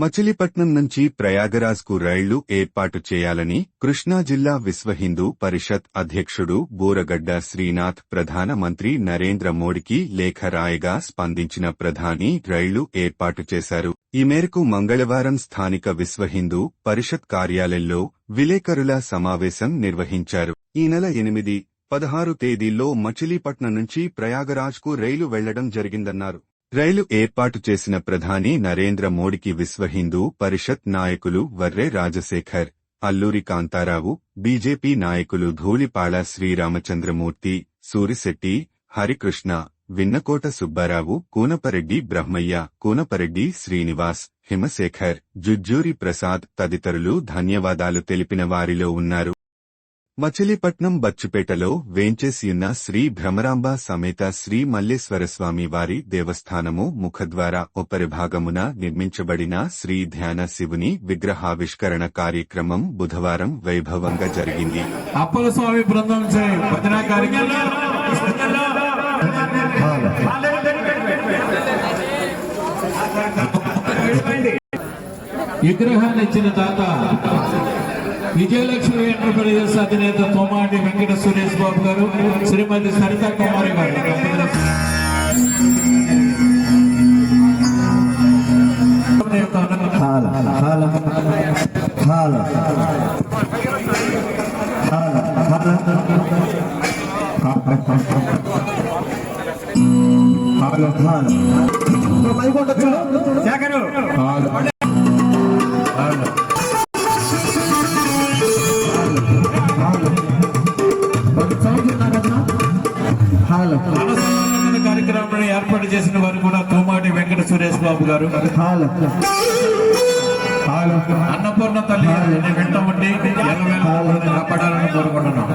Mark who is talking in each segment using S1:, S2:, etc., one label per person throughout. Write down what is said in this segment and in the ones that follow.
S1: మచిలీపట్నం నుంచి ప్రయాగరాజ్కు రైళ్ళు ఏర్పాటు చేయాలని కృష్ణా జిల్లా విశ్వ హిందూ పరిషత్ అధ్యక్షుడు బూరగడ్డ శ్రీనాథ్ ప్రధానమంత్రి నరేంద్ర మోడీకి లేఖ రాయగా స్పందించిన ప్రధాని రైళ్ళు ఏర్పాటు చేశారు. ఈ మేరకు మంగళవారం స్థానిక విశ్వ హిందూ పరిషత్ కార్యాలయంలో విలేకరుల సమావేశం నిర్వహించారు. ఈ నెల ఎనిమిది పదహారు తేదీల్లో మచిలీపట్నం నుంచి ప్రయాగరాజ్కు రైలు వెళ్ళడం జరిగిందన్నారు. రైలు ఏర్పాటు చేసిన ప్రధాని నరేంద్ర మోడీకి విశ్వ హిందూ పరిషత్ నాయకులు వర్రే రాజశేఖర్ అల్లూరి కాంతారావు బీజేపీ నాయకులు ధూళిపాళ శ్రీరామచంద్రమూర్తి సూరిశెట్టి హరికృష్ణ విన్నకోట సుబ్బారావు కూనపరెడ్డి బ్రహ్మయ్య కూనపరెడ్డి శ్రీనివాస్ హిమశేఖర్ జుజ్జూరి ప్రసాద్ తదితరులు ధన్యవాదాలు తెలిపిన వారిలో ఉన్నారు. మచిలీపట్నం బచ్చుపేటలో వేంచేసియున్న శ్రీ భ్రమరాంబ సమేత శ్రీ మల్లేశ్వరస్వామి వారి దేవస్థానము ముఖద్వార ఉపరిభాగమున నిర్మించబడిన శ్రీ ధ్యాన శివుని విగ్రహావిష్కరణ కార్యక్రమం బుధవారం వైభవంగా జరిగింది.
S2: బృందం విగ్రహాన్ని ఇచ్చిన తాత. విజయలక్ష్మి ఎంటర్ప్రైజెస్ అధినేత తోమాండి వెంకట సురేష్ బాబు గారు శ్రీమతి సరిత కుమారి గారు.
S3: హాల
S2: బాబు గారు. అన్నపూర్ణ తల్లి వెంట ఉండి కాపాడాలని కోరుకుంటున్నాం.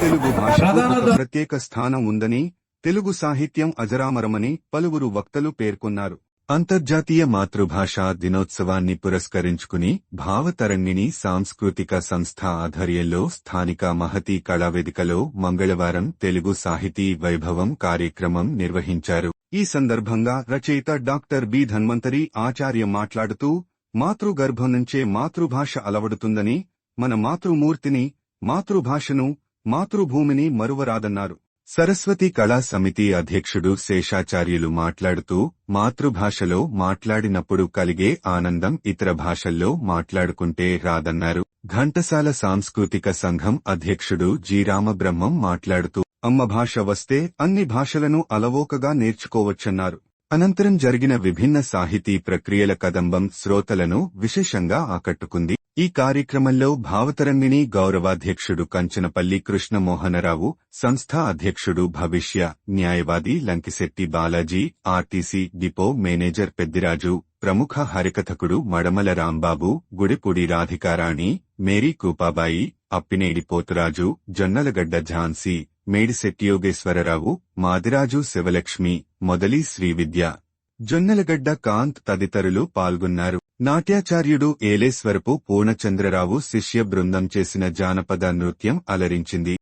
S1: తెలుగు
S2: ప్రధాన
S1: భాషకు
S2: ద-
S1: ప్రత్యేక స్థానం ఉందని తెలుగు సాహిత్యం అజరామరమని పలువురు వక్తలు పేర్కొన్నారు. అంతర్జాతీయ మాతృభాషా దినోత్సవాన్ని పురస్కరించుకుని భావతరంగిణి సాంస్కృతిక సంస్థ ఆధ్వర్యంలో స్థానిక మహతి కళావేదికలో మంగళవారం తెలుగు సాహితీ వైభవం కార్యక్రమం నిర్వహించారు. ఈ సందర్భంగా రచయిత డాక్టర్ బి ధన్వంతరి ఆచార్య మాట్లాడుతూ మాతృగర్భం నుంచే మాతృభాష అలవడుతుందని మన మాతృమూర్తిని మాతృభాషను మాతృభూమిని మరువరాదన్నారు. సరస్వతి కళా సమితి అధ్యక్షుడు శేషాచార్యులు మాట్లాడుతూ మాతృభాషలో మాట్లాడినప్పుడు కలిగే ఆనందం ఇతర భాషల్లో మాట్లాడుకుంటే రాదన్నారు. ఘంటసాల సాంస్కృతిక సంఘం అధ్యక్షుడు జి. రామబ్రహ్మం మాట్లాడుతూ అమ్మ భాష వస్తే అన్ని భాషలను అలవోకగా నేర్చుకోవచ్చన్నారు. అనంతరం జరిగిన విభిన్న సాహితీ ప్రక్రియల కదంబం శ్రోతలను విశేషంగా ఆకట్టుకుంది. ఈ కార్యక్రమంలో భావతరంగిణి గౌరవాధ్యక్షుడు కంచనపల్లి కృష్ణమోహనరావు సంస్థ అధ్యక్షుడు భవిష్య న్యాయవాది Lankisetti Balaji RTC depot manager Peddiraju ప్రముఖ హరికథకుడు మడమల రాంబాబు గుడిపూడి రాధికారాణి మేరీ కూపాబాయి అప్పినేడి పోతురాజు జొన్నలగడ్డ ఝాన్సీ మేడిశెట్టి యోగేశ్వరరావు మాదిరాజు శివలక్ష్మి మొదలి శ్రీవిద్య. జొన్నలగడ్డ కాంత్ తదితరులు పాల్గొన్నారు. నాట్యాచార్యుడు ఏలేశ్వరపు పూర్ణచంద్రరావు శిష్య బృందం చేసిన జానపద నృత్యం అలరించింది.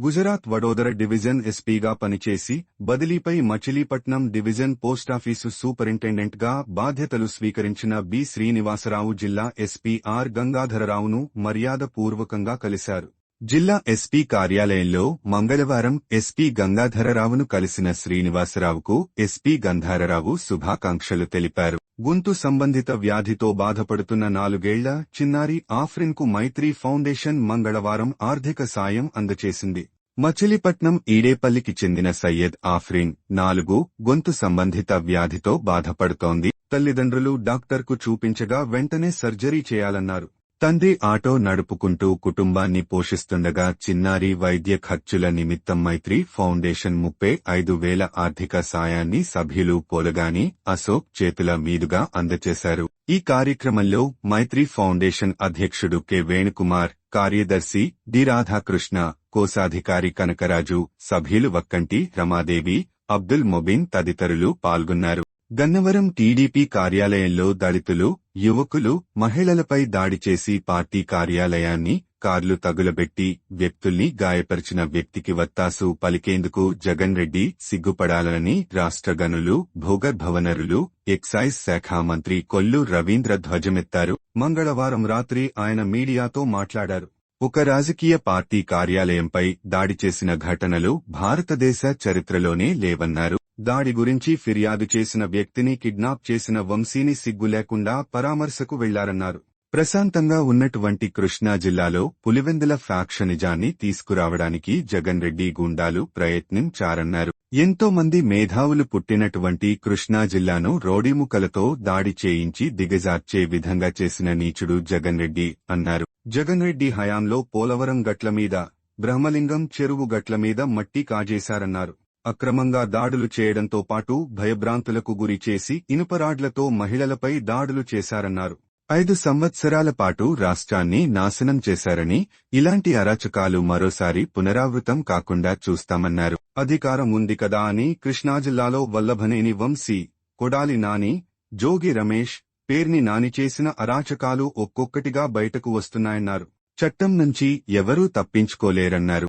S1: గుజరాత్ వడోదర డివిజన్ ఎస్పీగా పనిచేసి బదిలీపై మచిలీపట్నం డివిజన్ పోస్టాఫీసు సూపరింటెండెంట్గా బాధ్యతలు స్వీకరించిన బి. శ్రీనివాసరావు జిల్లా ఎస్పీ ఆర్. గంగాధరరావును మర్యాదపూర్వకంగా కలిశారు. జిల్లా ఎస్పీ కార్యాలయంలో మంగళవారం ఎస్పీ గంగాధరరావును కలిసిన శ్రీనివాసరావుకు ఎస్పీ గంధారరావు శుభాకాంక్షలు తెలిపారు. గొంతు సంబంధిత వ్యాధితో బాధపడుతున్న నాలుగేళ్ళ చిన్నారి ఆఫ్రిన్కు మైత్రి ఫౌండేషన్ మంగళవారం ఆర్థిక సాయం అందచేసింది. మచిలీపట్నం ఈడేపల్లికి చెందిన సయ్యద్ ఆఫ్రిన్ నాలుగు గొంతు సంబంధిత వ్యాధితో బాధపడుతోంది. తల్లిదండ్రులు డాక్టర్కు చూపించగా వెంటనే సర్జరీ చేయాలన్నారు. తండ్రి ఆటో నడుపుకుంటూ కుటుంబాన్ని పోషిస్తుండగా చిన్నారి వైద్య ఖర్చుల నిమిత్తం మైత్రి ఫౌండేషన్ ముప్పై ఐదు వేల ఆర్థిక సాయాన్ని సభ్యులు పోలగాని అశోక్ చేతుల మీదుగా అందజేశారు ఈ కార్యక్రమంలో మైత్రి ఫౌండేషన్ అధ్యక్షుడు కె వేణుకుమార్ కార్యదర్శి డి రాధాకృష్ణ కోశాధికారి కనకరాజు సభ్యులు వక్కంటి రమాదేవి అబ్దుల్ మొబిన్ తదితరులు పాల్గొన్నారు. గన్నవరం టీడీపీ కార్యాలయంలో దళితులు యువకులు మహిళలపై దాడి చేసి పార్టీ కార్యాలయాన్ని కార్లు తగులబెట్టి వ్యక్తుల్ని గాయపరిచిన వ్యక్తికి వత్తాసు పలికేందుకు జగన్ రెడ్డి సిగ్గుపడాలని రాష్ట్ర గనులు భూగర్భవనరులు ఎక్సైజ్ శాఖ మంత్రి కొల్లు రవీంద్ర ధ్వజమెత్తారు. మంగళవారం రాత్రి ఆయన మీడియాతో మాట్లాడారు. ఒక రాజకీయ పార్టీ కార్యాలయంపై దాడి చేసిన ఘటనలు భారతదేశ చరిత్రలోనే లేవన్నారు. దాడి గురించి ఫిర్యాదు చేసిన వ్యక్తిని కిడ్నాప్ చేసిన వంశీని సిగ్గు లేకుండా పరామర్శకు వెళ్ళారన్నారు. ప్రశాంతంగా ఉన్నటువంటి కృష్ణా జిల్లాలో పులివెందుల ఫ్యాక్షనిజాన్ని తీసుకురావడానికి జగన్ రెడ్డి గుండాలు ప్రయత్నించారన్నారు. ఎంతో మంది మేధావులు పుట్టినటువంటి కృష్ణా జిల్లాను రోడీముకలతో దాడి చేయించి దిగజార్చే విధంగా చేసిన నీచుడు జగన్ రెడ్డి అన్నారు. జగన్ రెడ్డి హయాంలో పోలవరం గట్ల మీద బ్రహ్మలింగం చెరువు గట్ల మీద మట్టి కాజేశారన్నారు. అక్రమంగా దాడులు చేయడంతో పాటు భయభ్రాంతులకు గురి చేసి ఇనుపరాడ్లతో మహిళలపై దాడులు చేశారన్నారు. ఐదు సంవత్సరాల పాటు రాష్ట్రాన్ని నాశనం చేశారని ఇలాంటి అరాచకాలు మరోసారి పునరావృతం కాకుండా చూస్తామన్నారు. అధికారం ఉంది కదా అని కృష్ణా జిల్లాలో వల్లభనేని వంశీ కొడాలి నాని జోగి రమేష్ పేర్ని నాని చేసిన అరాచకాలు ఒక్కొక్కటిగా బయటకు వస్తున్నాయన్నారు. చట్టం నుంచి ఎవరూ తప్పించుకోలేరన్నారు.